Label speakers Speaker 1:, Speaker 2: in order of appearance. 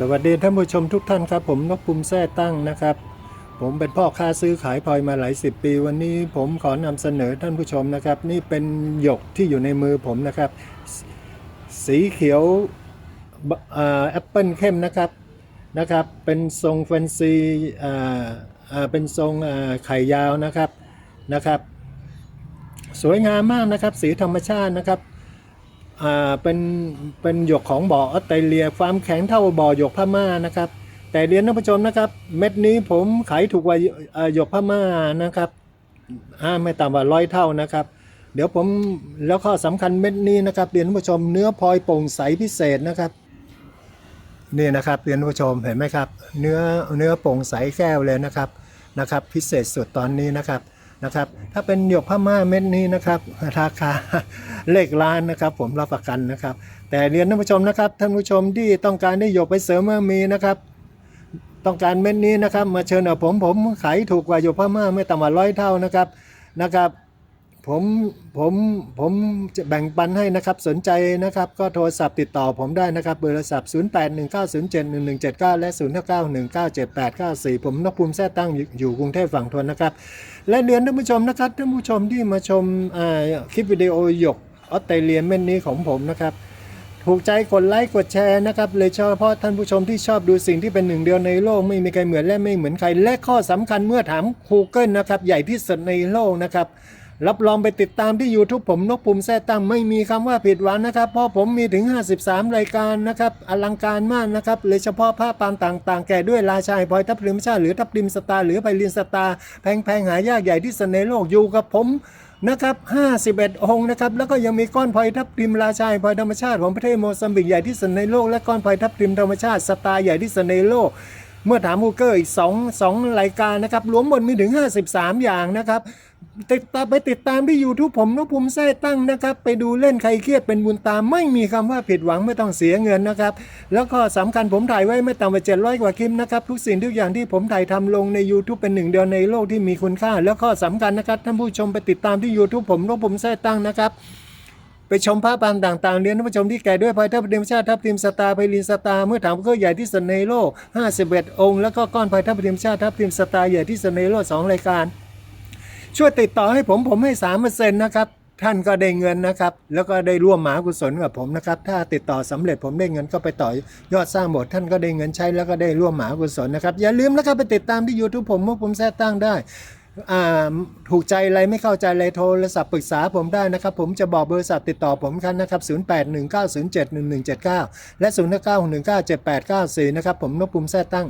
Speaker 1: สวัสดีท่านผู้ชมทุกท่านครับ ผมนกภูมิแท้ตั้งนะครับ ผมเป็นพ่อค้าซื้อขายพลอยมาหลายสิบปี วันนี้ผมขอนำเสนอท่านผู้ชมนะครับ นี่เป็นหยกที่อยู่ในมือผมนะครับ สีเขียวแอปเปิลเข้มนะครับนะครับ เป็นทรงแฟนซีเป็นทรงไข่ยาวนะครับนะครับ สวยงามมากนะครับ สีธรรมชาตินะครับ อ่าเป็นเป็นหยกของบ่อออสเตรเลียความแข็งเท่าบ่อหยกพม่านะครับ แต่เรียนท่านผู้ชมนะครับ เม็ดนี้ผมขายถูกกว่าหยกพม่านะครับอ่าไม่ต่ำกว่าร้อยเท่านะครับ เดี๋ยวผมแล้วข้อสำคัญเม็ดนี้นะครับเรียนท่านผู้ชมเนื้อพลอยโปร่งใสพิเศษนะครับนี่นะครับเรียนท่านผู้ชมเห็นไหมครับ เนื้อเนื้อโปร่งใสแก้วเลยนะครับนะครับ พิเศษสุดตอนนี้นะครับ นะครับ ถ้าเป็นหยกพม่าเม็ดนี้นะครับ ราคาเลขล้านนะครับ ผมรับประกันนะครับ แต่เรียนท่านผู้ชมนะครับท่านผู้ชมที่ต้องการได้หยกไปเสริมเมื่อมีนะครับต้องการเม็ดนี้นะครับ มาเชิญเอาผมผมขายถูกกว่าหยกพม่าไม่ต่ำกว่าร้อยเท่านะครับนะครับ ผมผมผมจะแบ่งปันให้นะครับสนใจนะครับก็โทรศัพท์ติดต่อผมได้นะครับเบอร์โทรศัพท์ 0819071179 และ 09197894 ผมนกภูมิแท้ตั้งอยู่กรุงเทพฝั่งทนนะครับ และเรียนท่านผู้ชมนะครับท่านผู้ชมที่มาชมาคลิปวิดีโอหยกออสเตรเลียเม่นนี้ของผมนะครับถูกใจกดไลค์กดแชร์นะครับเลยเฉพาะท่านผู้ชมที่ชอบดูสิ่งที่เป็นหนึ่งเดียวในโลกไม่มีใครเหมือนและไม่เหมือนใคร และข้อสำคัญเมื่อถาม Google นะครับใหญ่ที่สุดในโลกนะครับ รับรองไปติดตามที่ YouTube ผมนกปุ่มแท้ตั้งไม่มีคำว่าผิดหวังนะครับเพราะผมมีถึง 53 รายการนะครับอลังการมากนะครับเลยเฉพาะผ้าปานต่างๆ แก่ด้วยราชายพลอยทับทิมชาติหรือทับทิมสตาร์หรือไพลินสตาร์แพงๆหายากใหญ่ที่สุดในโลกอยู่กับผมนะครับ51 องค์นะครับ แล้วก็ยังมีก้อนพลอยทับทิมราชาแห่งพลอยธรรมชาติของประเทศโมซัมบิกใหญ่ที่สุดในโลก และก้อนพลอยทับทิมธรรมชาติสตาร์ใหญ่ที่สุดในโลก เมื่อถามฮูเกอร์อีก2 2รายการนะครับรวมหมดมีถึง 53 อย่างนะครับ ติดตามไปติดตามที่ YouTube ผมนพภูมิแท้ตั้งนะครับ ไปดูเล่นใครเครียดเป็นบุญตามไม่มีคำว่าผิดหวังไม่ต้องเสียเงินนะครับ แล้วก็สำคัญผมถ่ายไว้ไม่ต่ำกว่า700 กว่าคลิปนะครับ ทุกสิ่งทุกอย่างที่ผมถ่ายทำลงใน YouTube เป็นหนึ่งเดียวในโลกที่มีคุณค่า แล้วก็สำคัญนะครับท่านผู้ชมไปติดตามที่ YouTube ผมนพภูมิแท้ตั้งนะครับ ไปชมภาพปานต่างๆเรียนท่านผู้ชมที่แก่ด้วยพลอยทับทิมชาติทับทิมสตาร์ไพลินสตาร์เมื่อถามก็ใหญ่ที่สุดในโลก 51 องค์ แล้วก็ก้อนพลอยทับทิมชาติทับทิมสตาร์ใหญ่ที่สุดในโลกสองรายการ ช่วยติดต่อให้ผมผมให้สามเปอร์เซ็นต์นะครับท่านก็ได้เงินนะครับ แล้วก็ได้ร่วมหมากุศลกับผมนะครับ ถ้าติดต่อสำเร็จผมได้เงินก็ไปต่อยอดสร้างโบสถ์ท่านก็ได้เงินใช้แล้วก็ได้ร่วมหมากุศลนะครับ อย่าลืมนะครับไปติดตามที่ YouTube ผมว่าผมแท้ตั้งได้ อ่าถูกใจอะไรไม่เข้าใจอะไรโทรศัพท์ปรึกษาผมได้นะครับ ผมจะบอกเบอร์สับติดต่อผมกันนะครับ 0819071179 และ 09197894 นะครับ ผมนพภูมิแท้ตั้ง